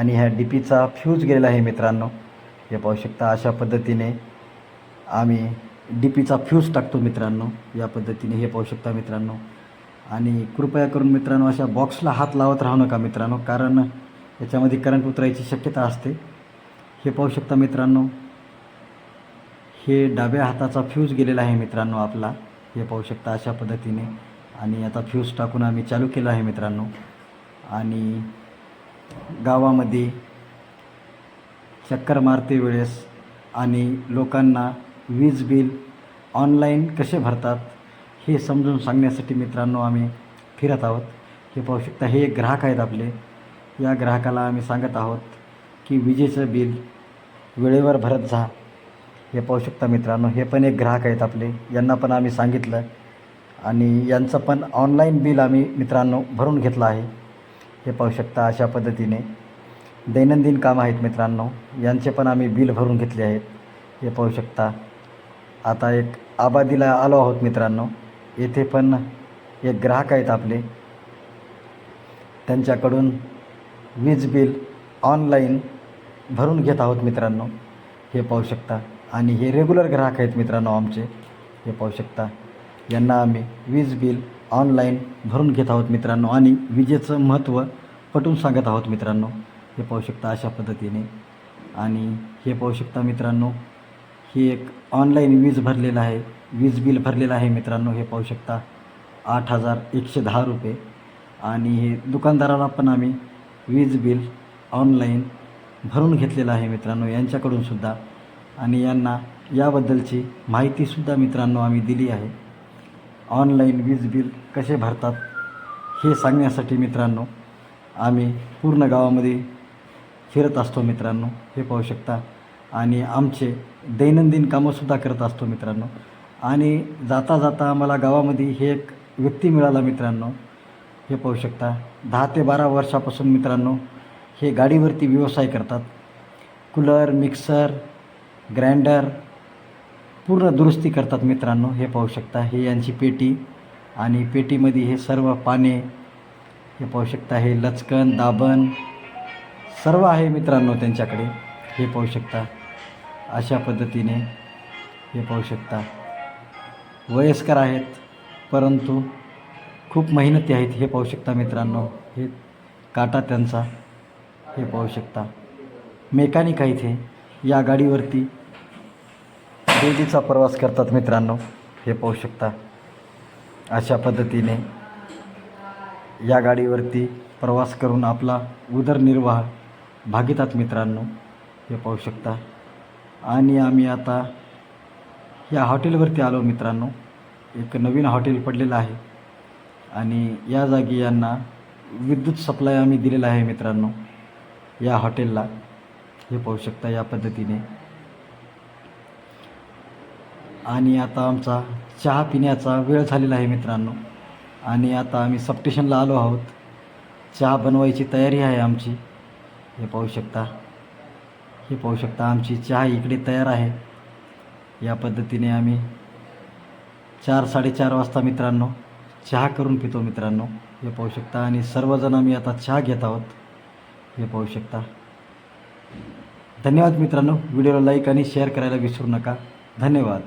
आणि ह्या डी पीचा फ्यूज गेलेला आहे मित्रांनो. हे पाहू शकता अशा पद्धतीने आम्ही डी पीचा फ्यूज टाकतो मित्रांनो. या पद्धतीने हे पाहू शकता मित्रांनो. आणि कृपया करून मित्रांनो अशा बॉक्सला हात लावत राहू नका मित्रांनो कारण याच्यामध्ये करंट उतरायची शक्यता असते. हे पाहू शकता मित्रांनो. हे डाव्या हाताचा फ्यूज गेलेला आहे मित्रांनो आपला. हे पाहू शकता अशा पद्धतीने. आणि आता फ्यूज टाकून आम्ही चालू केलं आहे मित्रांनो. आणि गावामध्ये चक्कर मारते वेळेस आणि लोकांना वीज बिल ऑनलाईन कसे भरतात हे समजून सांगण्यासाठी मित्रांनो आम्ही फिरत आहोत. हे पाहू शकता हे एक ग्राहक आहेत आपले. या ग्राहकाला आम्ही सांगत आहोत की विजेचं बिल वेळेवर भरत जा. हे पाहू शकता मित्रांनो हे पण एक ग्राहक आहेत आपले. यांना पण आम्ही सांगितलं आणि यांचं पण ऑनलाईन बिल आम्ही मित्रांनो भरून घेतलं आहे. हे पाहू शकता अशा पद्धतीने. दैनंदिन कामं आहेत मित्रांनो. यांचे पण आम्ही बिल भरून घेतले आहेत. हे पाहू शकता. आता एक आबादीला आलो आहोत मित्रांनो. येथे पण एक ग्राहक आहेत आपले. त्यांच्याकडून वीज बिल ऑनलाईन भरून घेत आहोत मित्रांनो. हे पाहू शकता. आणि हे रेग्युलर ग्राहक आहेत मित्रांनो आमचे. हे पाहू शकता. यांना आम्ही वीज बिल ऑनलाईन भरून घेत आहोत मित्रांनो आणि विजेचं महत्त्व पटवून सांगत आहोत मित्रांनो. हे पाहू शकता अशा पद्धतीने. आणि हे पाहू शकता मित्रांनो हे एक ऑनलाईन वीज भरलेलं आहे. वीज बिल भरलेलं आहे मित्रांनो हे पाहू शकता. आठ हजार एकशे दहा रुपये. आणि हे दुकानदाराला पण आम्ही वीज बिल ऑनलाईन भरून घेतलेलं आहे मित्रांनो यांच्याकडूनसुद्धा आणि यांना याबद्दलची माहितीसुद्धा मित्रांनो आम्ही दिली आहे. ऑनलाईन वीज बिल कसे भरतात हे सांगण्यासाठी मित्रांनो आम्ही पूर्ण गावामध्ये फिरत असतो मित्रांनो हे पाहू शकता. आणि आमचे दैनंदिन कामंसुद्धा करत असतो मित्रांनो. आणि जाता जाता आम्हाला गावामध्ये हे एक व्यक्ती मिळाला मित्रांनो हे पाहू शकता. दहा ते बारा वर्षापासून मित्रांनो हे गाडीवरती व्यवसाय करतात. कूलर मिक्सर ग्राइंडर पूर्ण दुरुस्ती करतात मित्रांनो हे पाहू शकता. हे यांची पेटी आणि पेटीमध्ये हे सर्व पाने हे पाहू शकता. हे लचकन दाबण सर्व आहे मित्रांनो त्यांच्याकडे. हे पाहू शकता. अशा पद्धतीने हे पाहू शकता. वयस्कर आहेत परंतु खूप मेहनती आहेत. हे पाहू शकता मित्रांनो. हे काटा त्यांचा. हे पाहू शकता. मेकॅनिक आहेत हे. या गाडीवरती डेलीचा प्रवास करतात मित्रांनो हे पाहू शकता. अशा पद्धतीने या गाडीवरती प्रवास करून आपला उदरनिर्वाह भागितात मित्रांनो हे पाहू शकता. आणि आम्ही आता या हॉटेलवरती आलो मित्रांनो. एक नवीन हॉटेल पडलेलं आहे. आणि या जागी यांना विद्युत सप्लाय आम्ही दिलेला आहे मित्रांनो या हॉटेलला. हे पाहू शकता या पद्धतीने. आणि आता आमचा चहा पिण्याचा वेळ झालेला आहे मित्रांनो. आणि आता आम्ही सबस्टेशनला आलो आहोत. चहा बनवायची तयारी आहे आमची. हे पाहू शकता. हे पाहू शकता आमची चहा इकडे तयार आहे. या पद्धतीने आम्ही चार साडेचार वाजता मित्रांनो चहा करून पितो मित्रांनो. हे पाहू शकता. आणि सर्वजण आम्ही आता चहा घेत आहोत. हे पाहू शकता. धन्यवाद मित्रांनो. व्हिडिओला लाईक आणि शेअर करायला विसरू नका. धन्यवाद.